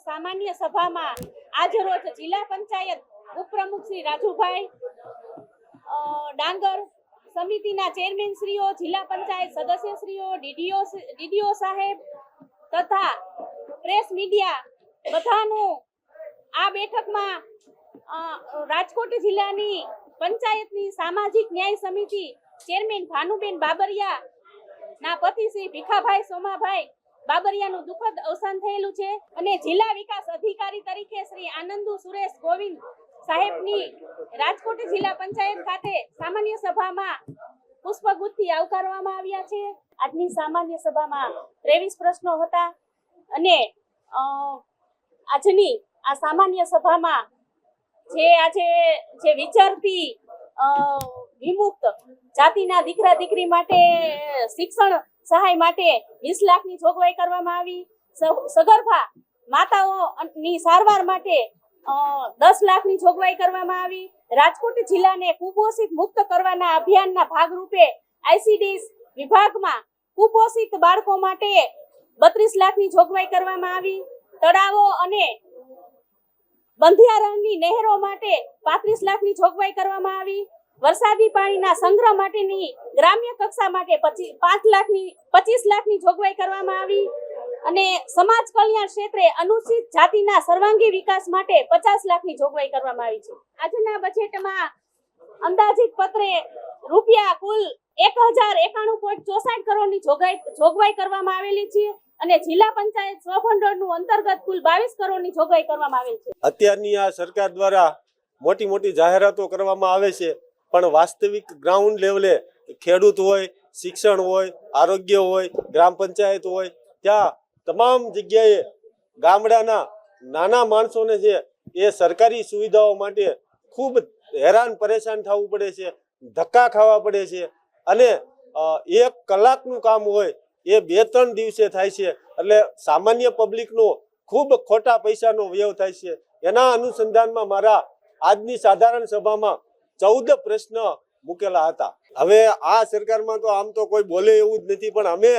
સામાન્ય સભામાં આજરોજ જિલ્લા પંચાયત ઉપપ્રમુખ શ્રી રાજુભાઈ ડાંગર સમિતિના ચેરમેન શ્રીઓ, જિલ્લા પંચાયત સદસ્યશ્રીઓ ડીડીઓ ડીડીઓ સાહેબ તથા પ્રેસ મીડિયા બધાનું આ બેઠકમાં રાજકોટ જિલ્લાની પંચાયતની સામાજિક ન્યાય સમિતિ ચેરમેન ભાનુબેન બાબરિયા ના પતિ શ્રી ભીખાભાઈ સોમાભાઈ બાબરિયાનું દુઃખદ અવસાન થયેલું છે અને જિલ્લા વિકાસ અધિકારી તરીકે શ્રી આનંદુ સુરેશ ગોવિંદ સાહેબની રાજકોટ જિલ્લા પંચાયત ખાતે સામાન્ય સભામાં પુષ્પગુથથી આવકારવામાં આવ્યા છે. આજની સામાન્ય સભામાં ત્રેવીસ પ્રશ્નો હતા અને આજની આ સામાન્ય સભામાં જે આજે જે વિચારતી વિમુક્ત જાતિના દીકરા દીકરી માટે શિક્ષણ સહાય માટે વીસ લાખની જોગવાઈ કરવામાં આવી. સગર્ભા માતાઓની સારવાર માટે દસ લાખની જોગવાઈ કરવામાં આવી. રાજકોટ જિલ્લાને કુપોષિત મુક્ત કરવાના અભિયાનના ભાગરૂપે આઈસીડીએસ વિભાગમાં કુપોષિત બાળકો માટે બત્રીસ લાખની જોગવાઈ કરવામાં આવી. તળાવો અને બંધિયારણની નહેરો માટે પાંત્રીસ લાખની જોગવાઈ કરવામાં આવી. વરસાદી પાણીના સંગ્રહ માટેની ગ્રામ્ય કક્ષા માટે પચી- લાખની, પચીસ લાખની જોગવાઈ કરવામાં આવી અને સમાજ કલ્યાણ ક્ષેત્રે અનુસૂચિત જાતિના સર્વાંગી વિકાસ માટે પચાસ લાખની જોગવાઈ કરવામાં આવી છે. આજના બજેટમાં અંદાજિત પત્રે રૂપિયા કુલ એક હજાર એકાણું પોઈન્ટ ચોસાઠ કરોડની જોગવાઈ જોગવાઈ કરવામાં આવેલી છે અને જિલ્લા પંચાયત સ્વભંડોળનું અંતર્ગત કુલ બાવીસ કરોડની જોગવાઈ કરવામાં આવેલ છે. અત્યારની આ સરકાર દ્વારા મોટી મોટી જાહેરાતો કરવામાં આવે છે. પણ વાસ્તવિક ગ્રાઉન્ડ લેવલે ખેડૂત હોય, શિક્ષણ હોય, આરોગ્ય હોય, ગ્રામ પંચાયત હોય, ત્યાં તમામ જગ્યાએ ગામડાના નાના માણસોને છે એ સરકારી સુવિધાઓ માટે ખૂબ હેરાન પરેશાન થવું પડે છે, ધક્કા ખાવા પડે છે અને એક કલાકનું કામ હોય એ બે ત્રણ દિવસે થાય છે. એટલે સામાન્ય પબ્લિકનો ખૂબ ખોટા પૈસાનો વ્યય થાય છે. એના અનુસંધાનમાં મારા આજની સાધારણ સભામાં ચૌદ પ્રશ્ન મૂકેલા હતા. હવે આ સરકારમાં તો આમ તો કોઈ બોલે એવું જ નથી, પણ અમે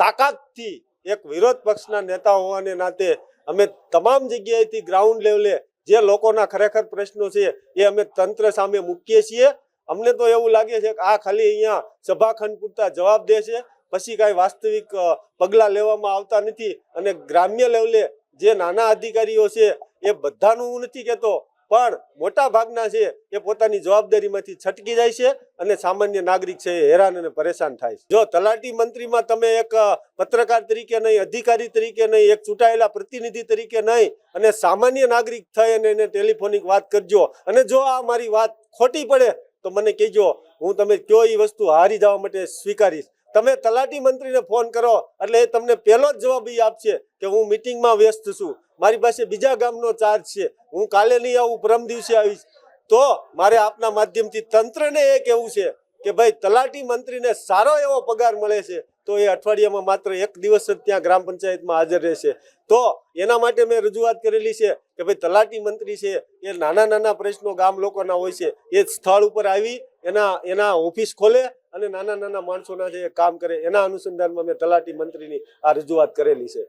તાકાતથી એક વિરોધ પક્ષના નેતા હોવાને નાતે અમે તમામ જગ્યાએથી ગ્રાઉન્ડ લેવલે જે લોકોના ખરેખર પ્રશ્નો છે એ અમે તંત્ર સામે મૂકીએ છીએ. અમને તો એવું લાગે છે કે આ ખાલી અહીંયા સભાખંડ પૂરતા જવાબ દે છે, પછી કાંઈ વાસ્તવિક પગલાં લેવામાં આવતા નથી. અને ગ્રામ્ય લેવલે જે નાના અધિકારીઓ છે એ બધાનું હું નથી કહેતો પણ મોટા ભાગના છે એ પોતાની જવાબદારીમાંથી છટકી જાય છે અને સામાન્ય નાગરિક છે એ હેરાન અને પરેશાન થાય છે. જો તલાટી મંત્રીમાં તમે એક પત્રકાર તરીકે નહીં, અધિકારી તરીકે નહીં, એક ચૂંટાયેલા પ્રતિનિધિ તરીકે નહીં અને સામાન્ય નાગરિક થઈ અને એને ટેલિફોનિક વાત કરજો અને જો આ મારી વાત ખોટી પડે તો મને કહેજો, હું તમે કયો એ વસ્તુ હારી જવા માટે સ્વીકારીશ. તમે તલાટી મંત્રીને ફોન કરો એટલે એ તમને પહેલો જ જવાબ એ આપશે કે હું મિટિંગમાં વ્યસ્ત છું. મારી પાસે બીજા ગામનો ચાર્જ છે. હું કાલે નહીં આવું, પરમ દિવસે આવીશ. તો મારે આપના માધ્યમથી તંત્રને એ કહેવું છે કે ભાઈ, તલાટી મંત્રીને સારો એવો પગાર મળે છે, તો એ અઠવાડિયામાં માત્ર એક દિવસ જ ત્યાં ગ્રામ પંચાયતમાં હાજર રહેશે. તો એના માટે મેં રજૂઆત કરેલી છે કે ભાઈ, તલાટી મંત્રી છે, એ નાના નાના પ્રશ્નો ગામ લોકોના હોય છે, એ સ્થળ ઉપર આવી, એના એના ઓફિસ ખોલે અને નાના નાના માણસોના જે કામ કરે, એના અનુસંધાનમાં મેં તલાટી મંત્રીની આ રજૂઆત કરેલી છે.